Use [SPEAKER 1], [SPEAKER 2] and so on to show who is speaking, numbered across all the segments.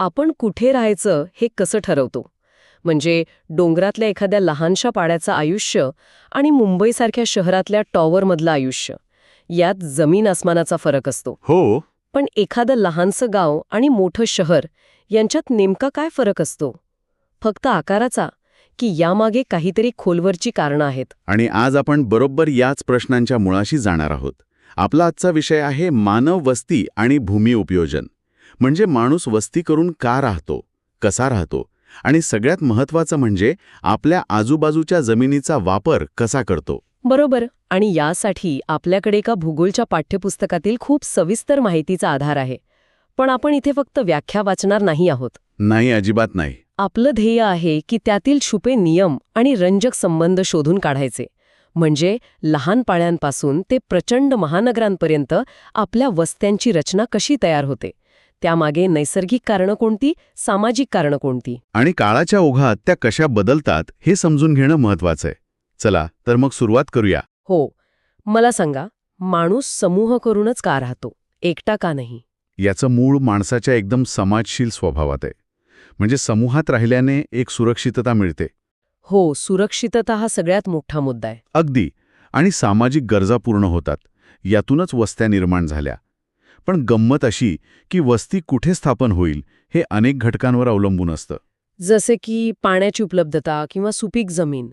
[SPEAKER 1] आपण कुठे राहायचं हे कसं ठरवतो? म्हणजे डोंगरातल्या एखाद्या लहानशा पाड्याचं आयुष्य आणि मुंबईसारख्या शहरातल्या टॉवरमधलं आयुष्य. यात जमीन आसमानाचा फरक असतो.
[SPEAKER 2] हो.
[SPEAKER 1] पण एखादं लहानसं गाव आणि मोठं शहर यांच्यात नेमका काय फरक असतो? फक्त आकाराचा? की यामागे काहीतरी खोलवरची कारणं आहेत?
[SPEAKER 2] आणि आज आपण बरोबर याच प्रश्नांच्या मुळाशी जाणार आहोत. आपला आजचा विषय आहे मानव वस्ती आणि भूमी उपयोजन. म्हणजे माणूस वस्ती करून का राहतो कसा राहतो आणि सगळ्यात महत्त्वाचं म्हणजे आपल्या आजूबाजूच्या जमिनीचा वापर कसा करतो.
[SPEAKER 1] बरोबर. आणि यासाठी आपल्याकडे एका भूगोलच्या पाठ्यपुस्तकातील खूप सविस्तर माहितीचा आधार आहे. पण आपण इथे फक्त व्याख्या वाचणार नाही आहोत.
[SPEAKER 2] नाही अजिबात नाही.
[SPEAKER 1] आपलं ध्येय आहे की त्यातील छुपे नियम आणि रंजक संबंध शोधून काढायचे. म्हणजे लहान पाड्यांपासून ते प्रचंड महानगरांपर्यंत आपल्या वस्त्यांची रचना कशी तयार होते. त्यामागे नैसर्गिक कारणं कोणती? सामाजिक कारणं कोणती?
[SPEAKER 2] आणि काळाच्या ओघात त्या कशा बदलतात हे समजून घेणं महत्वाचं आहे. चला तर मग सुरुवात करूया.
[SPEAKER 1] हो. मला सांगा माणूस समूह करूनच का राहतो? एकटा का नाही?
[SPEAKER 2] याचं मूळ माणसाच्या एकदम समाजशील स्वभावात आहे. म्हणजे समूहात राहिल्याने एक सुरक्षितता मिळते.
[SPEAKER 1] हो सुरक्षितता हा सगळ्यात मोठा मुद्दा आहे.
[SPEAKER 2] अगदी. आणि सामाजिक गरजा पूर्ण होतात. यातूनच वस्त्या निर्माण झाल्या. पण गंमत अशी की वस्ती कुठे स्थापन होईल हे अनेक घटकांवर अवलंबून असतं.
[SPEAKER 1] जसे की पाण्याची उपलब्धता किंवा सुपीक जमीन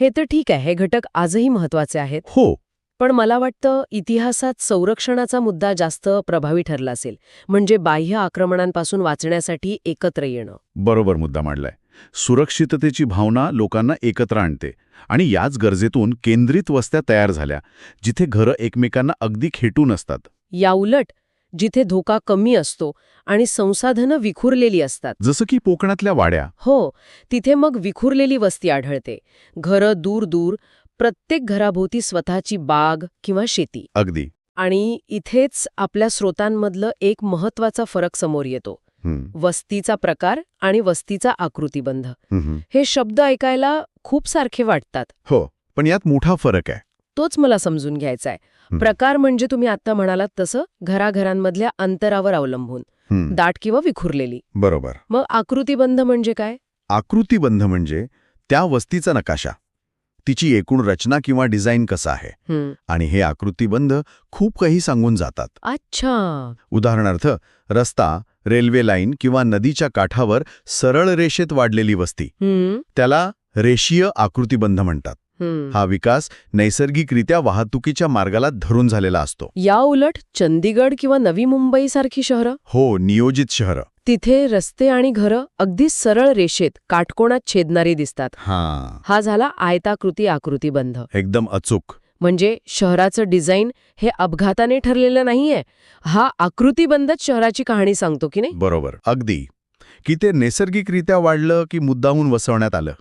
[SPEAKER 1] हे तर ठीक आहे हे घटक आजही महत्त्वाचे आहेत.
[SPEAKER 2] हो.
[SPEAKER 1] पण मला वाटतं इतिहासात संरक्षणाचा मुद्दा जास्त प्रभावी ठरला असेल म्हणजे बाह्य आक्रमणांपासून वाचण्यासाठी एकत्र येणं.
[SPEAKER 2] बरोबर मुद्दा मांडलाय. सुरक्षिततेची भावना लोकांना एकत्र आणते आणि याच गरजेतून केंद्रित वस्त्या तयार झाल्या जिथे घरं एकमेकांना अगदी खेटून असतात.
[SPEAKER 1] याउलट जिथे धोका कमी असतो आणि संसाधनं विखुरलेली असतात.
[SPEAKER 2] जसं की कोकणातल्या वाड्या.
[SPEAKER 1] हो तिथे मग विखुरलेली वस्ती आढळते. घरं दूर दूर प्रत्येक घराभोवती स्वतःची बाग किंवा शेती.
[SPEAKER 2] अगदी.
[SPEAKER 1] आणि इथेच आपल्या स्रोतांमधलं एक महत्त्वाचा फरक समोर येतो. वस्तीचा प्रकार आणि वस्तीचा आकृतिबंध.
[SPEAKER 2] हं,
[SPEAKER 1] शब्द ऐकायला खूप सारखे वाटतात.
[SPEAKER 2] हो पण यात मोठा फरक आहे.
[SPEAKER 1] तोच मला समजून घ्यायचा आहे. प्रकार म्हणजे तुम्ही आता म्हणालात तसं घराघरांमधल्या अंतरावर अवलंबून. दाट किंवा विखुरलेली.
[SPEAKER 2] बरोबर.
[SPEAKER 1] मग आकृतिबंध म्हणजे काय?
[SPEAKER 2] आकृतिबंध म्हणजे त्या वस्तीचा नकाशा. तिची एकूण रचना किंवा डिझाईन कसा आहे? आणि हे आकृतिबंध खूप काही सांगून जातात.
[SPEAKER 1] अच्छा.
[SPEAKER 2] उदाहरणार्थ रस्ता रेल्वे लाईन किंवा नदीच्या काठावर सरळ रेषेत वाढलेली वस्ती. त्याला रेषीय आकृतिबंध म्हणतात.
[SPEAKER 1] हं.
[SPEAKER 2] विकास नैसर्गिकरित्या वाहतुकीच्या मार्गाला धरून झालेला असतो.
[SPEAKER 1] या उलट चंदीगड किंवा नवी मुंबई सारखी शहरं?
[SPEAKER 2] हो नियोजित शहरं.
[SPEAKER 1] तिथे रस्ते आणि घरं अगदी सरळ रेषेत काटकोणात छेदणारी दिसतात.
[SPEAKER 2] हां.
[SPEAKER 1] हा झाला आयताकृती आकृतिबंध
[SPEAKER 2] एकदम अचूक.
[SPEAKER 1] म्हणजे शहराचं डिझाईन हे अपघाताने ठरलेलं नाहीये. हा आकृतिबंधच शहराची कहाणी सांगतो की नाही?
[SPEAKER 2] बरोबर. अगदी. की ते नैसर्गिकरित्या वाढलं की मुद्दाहून वसवण्यात आलं.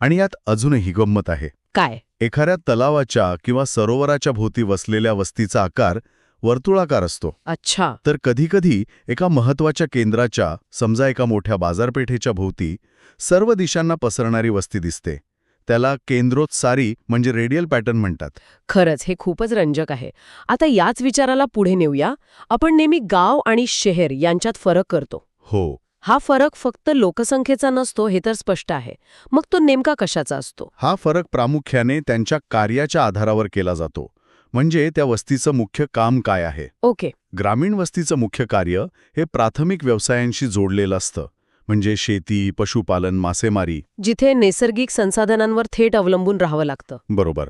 [SPEAKER 2] आणि यात अजूनही गंमत आहे.
[SPEAKER 1] काय?
[SPEAKER 2] एखाद्या तलावाच्या किंवा सरोवराच्या भोवती वसलेल्या वस्तीचा आकार वर्तुळाकार असतो.
[SPEAKER 1] अच्छा.
[SPEAKER 2] तर कधीकधी एका महत्त्वाच्या केंद्राच्या समजा एका मोठ्या बाजारपेठेच्या भोवती सर्व दिशांना पसरणारी वस्ती दिसते. त्याला केंद्रोत्सारी म्हणजे रेडियल पॅटर्न म्हणतात.
[SPEAKER 1] खरंच हे खूपच रंजक आहे. आता याच विचाराला पुढे नेऊया. आपण नेहमी गाव आणि शहर यांच्यात फरक करतो.
[SPEAKER 2] हो.
[SPEAKER 1] हा फरक फक्त लोकसंख्येचा नसतो हे तर स्पष्ट आहे. मग तो नेमका कशाचा असतो?
[SPEAKER 2] हा फरक प्रामुख्याने त्यांच्या कार्याच्या आधारावर केला जातो. म्हणजे त्या वस्तीचं मुख्य काम काय आहे?
[SPEAKER 1] ओके.
[SPEAKER 2] ग्रामीण वस्तीचं मुख्य कार्य हे प्राथमिक व्यवसायांशी जोडलेलं असतं. म्हणजे शेती पशुपालन मासेमारी.
[SPEAKER 1] जिथे नैसर्गिक संसाधनांवर थेट अवलंबून राहावं लागतं.
[SPEAKER 2] बरोबर.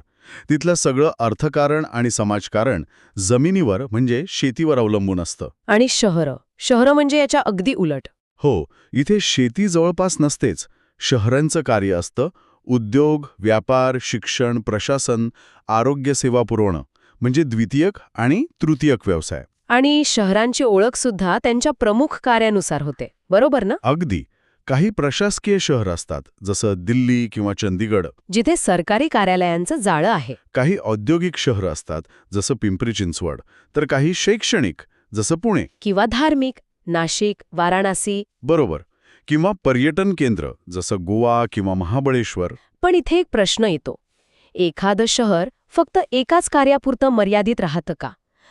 [SPEAKER 2] तिथलं सगळं अर्थकारण आणि समाजकारण जमिनीवर म्हणजे शेतीवर अवलंबून असतं.
[SPEAKER 1] आणि शहरं. शहरं म्हणजे याच्या अगदी उलट.
[SPEAKER 2] हो इथे शेती जवळपास नसतेच. शहरांचं कार्य असतं. उद्योग व्यापार शिक्षण प्रशासन आरोग्य सेवा पुरवणं. म्हणजे द्वितीयक आणि तृतीयक व्यवसाय.
[SPEAKER 1] आणि शहरांची ओळख सुद्धा त्यांच्या प्रमुख कार्यानुसार होते. बरोबर ना?
[SPEAKER 2] अगदी. काही प्रशासकीय शहर असतात जसं दिल्ली किंवा चंदीगड.
[SPEAKER 1] जिथे सरकारी कार्यालयांचं जाळं आहे.
[SPEAKER 2] काही औद्योगिक शहरं असतात जसं पिंपरी चिंचवड. तर काही शैक्षणिक जसं पुणे.
[SPEAKER 1] किंवा धार्मिक. नाशिक वाराणसी.
[SPEAKER 2] बरोबर. किंवा पर्यटन केंद्र जसं गोवा किंवा महाबळेश्वर.
[SPEAKER 1] पण इथे एक प्रश्न येतो. एखादं शहर फक्त एकाच कार्यापुरतं मर्यादित राहतं का?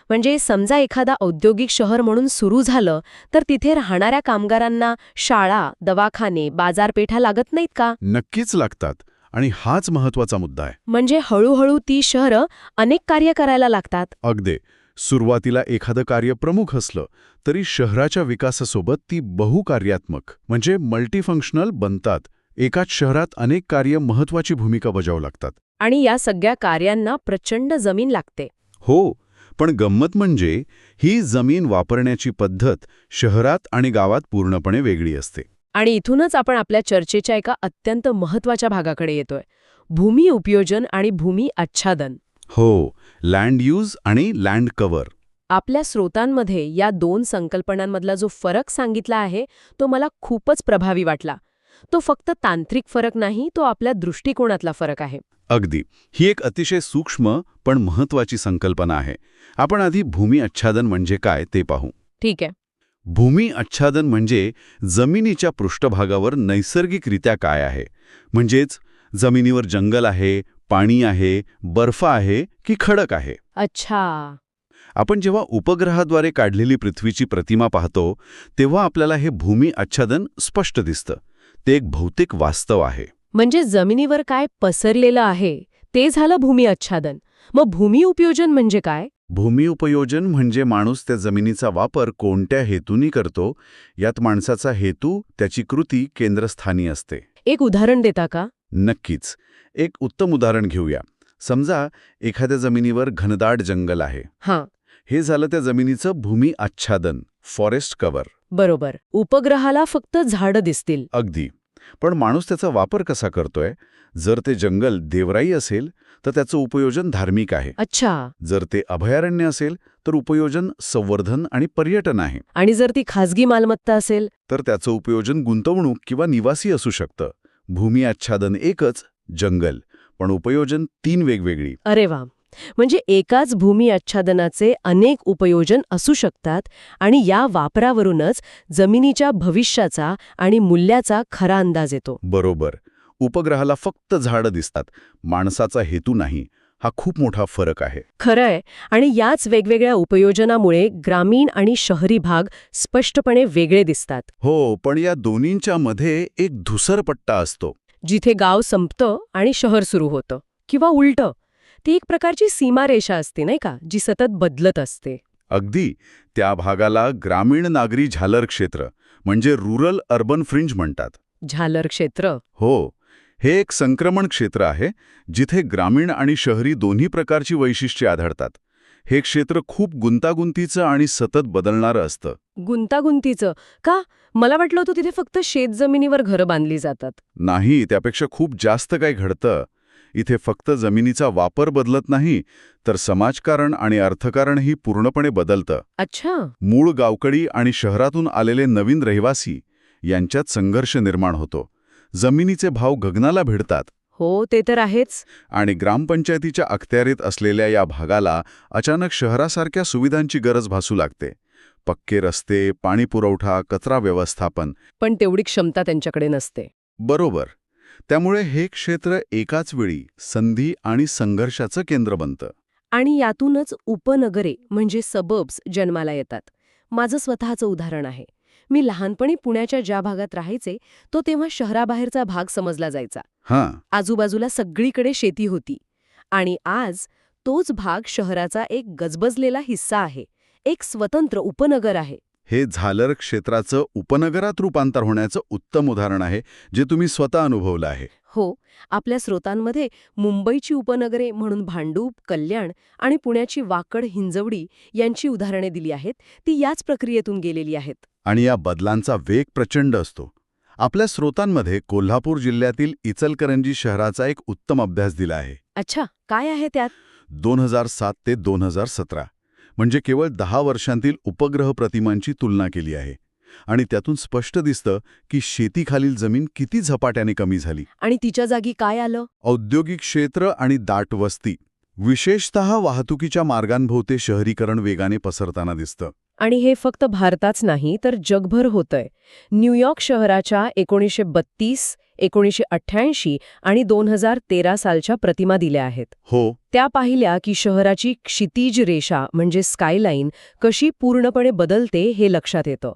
[SPEAKER 1] म्हणजे समजा एखादा औद्योगिक शहर म्हणून सुरू झालं तर तिथे राहणाऱ्या कामगारांना शाळा दवाखाने बाजारपेठा लागत नाहीत का?
[SPEAKER 2] नक्कीच लागतात. आणि हाच महत्त्वाचा मुद्दा आहे.
[SPEAKER 1] म्हणजे हळूहळू ती शहरं अनेक कार्य करायला लागतात?
[SPEAKER 2] अगदे. सुरुवातीला एखादं कार्य प्रमुख असलं तरी शहराच्या विकासासोबत ती बहुकार्यात्मक म्हणजे मल्टीफंक्शनल बनतात. एकाच शहरात अनेक कार्य महत्वाची भूमिका बजावू लागतात.
[SPEAKER 1] आणि या सगळ्या कार्यांना प्रचंड जमीन लागते.
[SPEAKER 2] हो पण गंमत म्हणजे ही जमीन वापरण्याची पद्धत शहरात आणि गावात पूर्णपणे वेगळी असते.
[SPEAKER 1] आणि इथूनच आपण आपल्या चर्चेच्या एका अत्यंत महत्त्वाच्या भागाकडे येतोय. भूमी उपयोजन आणि भूमी आच्छादन.
[SPEAKER 2] हो लँड यूज आणि लँड कव्हर
[SPEAKER 1] आपल्या स्रोतांमध्ये या दोन संकल्पनांमधला जो फरक सांगितला आहे तो मला खूपच प्रभावी वाटला. तो फक्त तांत्रिक फरक नाही तो आपल्या दृष्टिकोनातला फरक आहे.
[SPEAKER 2] अगदी. ही एक अतिशय सूक्ष्म पण महत्वाची संकल्पना आहे. आपण आधी भूमी आच्छादन म्हणजे काय ते पाहू.
[SPEAKER 1] ठीक आहे.
[SPEAKER 2] भूमी आच्छादन म्हणजे जमिनीच्या पृष्ठभागावर नैसर्गिकरित्या काय आहे? म्हणजेच जमिनीवर जंगल आहे पाणी आहे बर्फ आहे की खडक आहे?
[SPEAKER 1] अच्छा.
[SPEAKER 2] आपण जेव्हा उपग्रहाद्वारे काढलेली पृथ्वीची प्रतिमा पाहतो तेव्हा आपल्याला हे भूमी आच्छादन स्पष्ट दिसतं. ते एक भौतिक वास्तव आहे.
[SPEAKER 1] म्हणजे जमिनीवर काय पसरलेलं आहे ते झालं भूमी आच्छादन. मग भूमी उपयोजन म्हणजे काय?
[SPEAKER 2] भूमी उपयोजन म्हणजे माणूस त्या जमिनीचा वापर कोणत्या हेतूनी करतो यात माणसाचा हेतू त्याची कृती केंद्रस्थानी असते.
[SPEAKER 1] एक उदाहरण देता का?
[SPEAKER 2] नक्कीच. एक उत्तम उदाहरण घेऊया. समजा एखाद्या जमिनीवर घनदाट जंगल आहे.
[SPEAKER 1] हां.
[SPEAKER 2] हे झालं त्या जमिनीचं भूमी आच्छादन फॉरेस्ट कव्हर.
[SPEAKER 1] बरोबर. उपग्रहाला फक्त झाडं दिसतील.
[SPEAKER 2] अगदी. पण माणूस त्याचा वापर कसा करतोय? जर ते जंगल देवराई असेल तर त्याचं उपयोजन धार्मिक आहे.
[SPEAKER 1] अच्छा.
[SPEAKER 2] जर ते अभयारण्य असेल तर उपयोजन संवर्धन आणि पर्यटन आहे.
[SPEAKER 1] आणि जर ती खाजगी मालमत्ता असेल?
[SPEAKER 2] तर त्याचं उपयोजन गुंतवणूक किंवा निवासी असू शकतं. भूमी आच्छादन एकच जंगल. पण उपयोजन तीन वेगवेगळी.
[SPEAKER 1] अरे वा. म्हणजे एकाच भूमी आच्छादनाचे अनेक उपयोजन असू शकतात आणि या वापरावरूनच जमिनीच्या भविष्याचा आणि मूल्याचा खरा अंदाज येतो.
[SPEAKER 2] बरोबर. उपग्रहाला फक्त झाडं दिसतात. माणसाचा हेतू नाही. हा खूप मोठा फरक आहे.
[SPEAKER 1] खरंय. आणि याच वेगवेगळ्या उपयोजनामुळे ग्रामीण आणि शहरी भाग स्पष्टपणे वेगळे दिसतात.
[SPEAKER 2] हो पण या दोन्हींच्या मध्ये एक धुसर पट्टा असतो.
[SPEAKER 1] जिथे गाव संपतं आणि शहर सुरू होतं. किंवा उलटं. ती एक प्रकारची सीमारेषा असते नाही का? जी सतत बदलत असते.
[SPEAKER 2] अगदी. त्या भागाला ग्रामीण नागरी झालर क्षेत्र म्हणजे रुरल अर्बन फ्रिंज म्हणतात.
[SPEAKER 1] झालर क्षेत्र.
[SPEAKER 2] हो. हे एक संक्रमण क्षेत्र आहे जिथे ग्रामीण आणि शहरी दोन्ही प्रकारची वैशिष्ट्ये आढळतात. हे क्षेत्र खूप गुंतागुंतीचं आणि सतत बदलणारं असतं.
[SPEAKER 1] गुंतागुंतीचं? का? मला वाटलं होतं तिथे फक्त शेतजमिनीवर घरं बांधली जातात.
[SPEAKER 2] नाही त्यापेक्षा खूप जास्त काय घडतं. इथे फक्त जमिनीचा वापर बदलत नाही तर समाजकारण आणि अर्थकारणही पूर्णपणे बदलतं.
[SPEAKER 1] अच्छा.
[SPEAKER 2] मूळ गावकडी आणि शहरातून आलेले नवीन रहिवासी यांच्यात संघर्ष निर्माण होतो. जमिनीचे भाव गगनाला भिडतात.
[SPEAKER 1] हो ते तर आहेच.
[SPEAKER 2] आणि ग्रामपंचायतीच्या अखत्यारीत असलेल्या या भागाला अचानक शहरासारख्या सुविधांची गरज भासू लागते. पक्के रस्ते पाणीपुरवठा कचरा व्यवस्थापन.
[SPEAKER 1] पण तेवढी क्षमता त्यांच्याकडे नसते.
[SPEAKER 2] बरोबर. त्यामुळे हे क्षेत्र एकाच वेळी संधी आणि संघर्षाचं केंद्र बनतं.
[SPEAKER 1] आणि यातूनच उपनगरे म्हणजे सबर्ब्स जन्माला येतात. माझं स्वतःचं उदाहरण आहे. मी लहानपणी पुण्याच्या ज्या भागात राहायचे तो तेव्हा शहराबाहेरचा भाग समजला जायचा.
[SPEAKER 2] हां.
[SPEAKER 1] आजूबाजूला सगळीकडे शेती होती. आणि आज तोच भाग शहराचा एक गजबजलेला हिस्सा आहे. एक स्वतंत्र उपनगर आहे.
[SPEAKER 2] हे झालर क्षेत्राचं उपनगरात रूपांतर होण्याचं उत्तम उदाहरण आहे जे तुम्ही स्वतः अनुभवलं आहे.
[SPEAKER 1] हो आपल्या स्रोतांमध्ये मुंबईची उपनगरे म्हणून भांडूप कल्याण आणि पुण्याची वाकड हिंजवडी यांची उदाहरणे दिली आहेत. ती याच प्रक्रियेतून गेलेली आहेत.
[SPEAKER 2] आणि या बदलांचा वेग प्रचंड असतो. आपल्या स्रोतांमध्ये कोल्हापूर जिल्ह्यातील इचलकरंजी शहराचा एक उत्तम अभ्यास दिला आहे.
[SPEAKER 1] अच्छा काय आहे त्यात?
[SPEAKER 2] दोन हजार सात ते दोन हजार सतरा म्हणजे केवळ दहा वर्षांतील उपग्रह प्रतिमांची तुलना केली आहे. आणि त्यातून स्पष्ट दिसतं की शेतीखालील जमीन किती झपाट्याने कमी झाली.
[SPEAKER 1] आणि तिच्या जागी काय आलं?
[SPEAKER 2] औद्योगिक क्षेत्र आणि दाट वस्ती विशेषतः वाहतुकीच्या मार्गांभोवते शहरीकरण वेगाने पसरताना दिसतं.
[SPEAKER 1] आणि हे फक्त भारताच नाही तर जगभर होतंय. न्यूयॉर्क शहराच्या एकोणीसशे बत्तीस एकोणीसशे अठ्ठ्याऐंशी आणि दोन हजार तेरा सालच्या प्रतिमा दिल्या आहेत.
[SPEAKER 3] हो.
[SPEAKER 1] त्या पाहिल्या की शहराची क्षितिज रेषा म्हणजे स्कायलाईन कशी पूर्णपणे बदलते हे लक्षात येतं.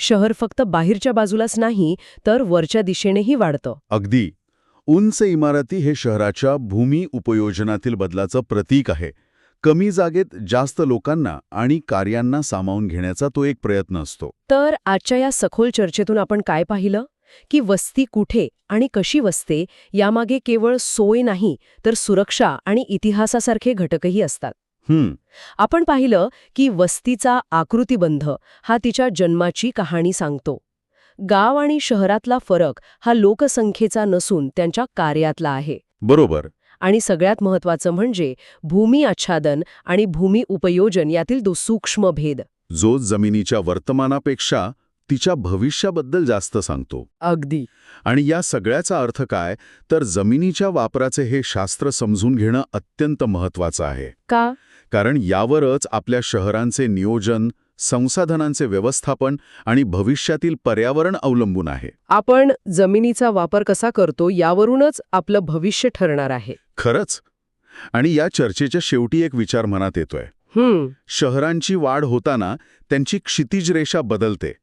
[SPEAKER 1] शहर फक्त बाहेरच्या बाजूलाच नाही तर वरच्या दिशेनेही वाढतं.
[SPEAKER 2] अगदी. उंच इमारती हे शहराच्या भूमी उपयोजनातील बदलाचं प्रतीक आहे. कमी जागेत जास्त लोकांना आणि कार्यांना सामावून घेण्याचा तो एक प्रयत्न असतो.
[SPEAKER 1] तर आजच्या या सखोल चर्चेतून आपण काय पाहिलं? की वस्ती कुठे आणि कशी वसते यामागे केवळ सोय नाही तर सुरक्षा आणि इतिहासासारखे घटकही असतात. आपण पाहिलं की वस्तीचा आकृतिबंध हा तिच्या जन्माची कहाणी सांगतो. गाव आणि शहरातला फरक हा लोकसंख्येचा नसून त्यांच्या कार्यातला आहे.
[SPEAKER 2] बरोबर.
[SPEAKER 1] आणि सगळ्यात महत्वाचं म्हणजे भूमी आच्छादन आणि भूमी उपयोजन यातील दो सूक्ष्म भेद.
[SPEAKER 2] जो जमिनीच्या वर्तमानापेक्षा तिच्या भविष्याबद्दल जास्त सांगतो.
[SPEAKER 1] अगदी.
[SPEAKER 2] आणि या सगळ्याचा अर्थ काय? तर जमिनीच्या वापराचे हे शास्त्र समजून घेणं अत्यंत महत्वाचं आहे.
[SPEAKER 1] का?
[SPEAKER 2] कारण यावरच आपल्या शहरांचे नियोजन संसाधनांचे व्यवस्थापन आणि भविष्यातील पर्यावरण अवलंबून आहे.
[SPEAKER 1] आपण जमिनीचा वापर कसा करतो यावरूनच आपलं भविष्य ठरणार आहे.
[SPEAKER 2] खरंच? आणि या चर्चेच्या शेवटी एक विचार मनात येतोय. शहरांची वाढ होताना त्यांची क्षितिज रेषा बदलते.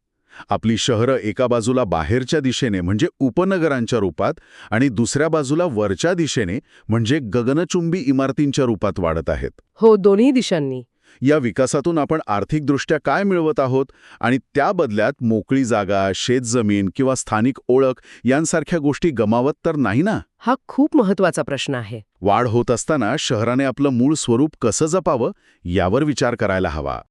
[SPEAKER 2] आपली शहरं एका बाजूला बाहेरच्या दिशेने म्हणजे उपनगरांच्या रूपात आणि दुसऱ्या बाजूला वरच्या दिशेने म्हणजे गगनचुंबी इमारतींच्या रूपात वाढत आहेत.
[SPEAKER 1] हो दोन्ही दिशांनी.
[SPEAKER 2] या विकासातून आपण आर्थिकदृष्ट्या काय मिळवत आहोत आणि त्या बदल्यात मोकळी जागा शेतजमीन किंवा स्थानिक ओळख यांसारख्या गोष्टी गमावत तर नाही ना?
[SPEAKER 1] हा खूप महत्त्वाचा प्रश्न आहे.
[SPEAKER 2] वाढ होत असताना शहराने आपलं मूळ स्वरूप कसं जपावं यावर विचार करायला हवा.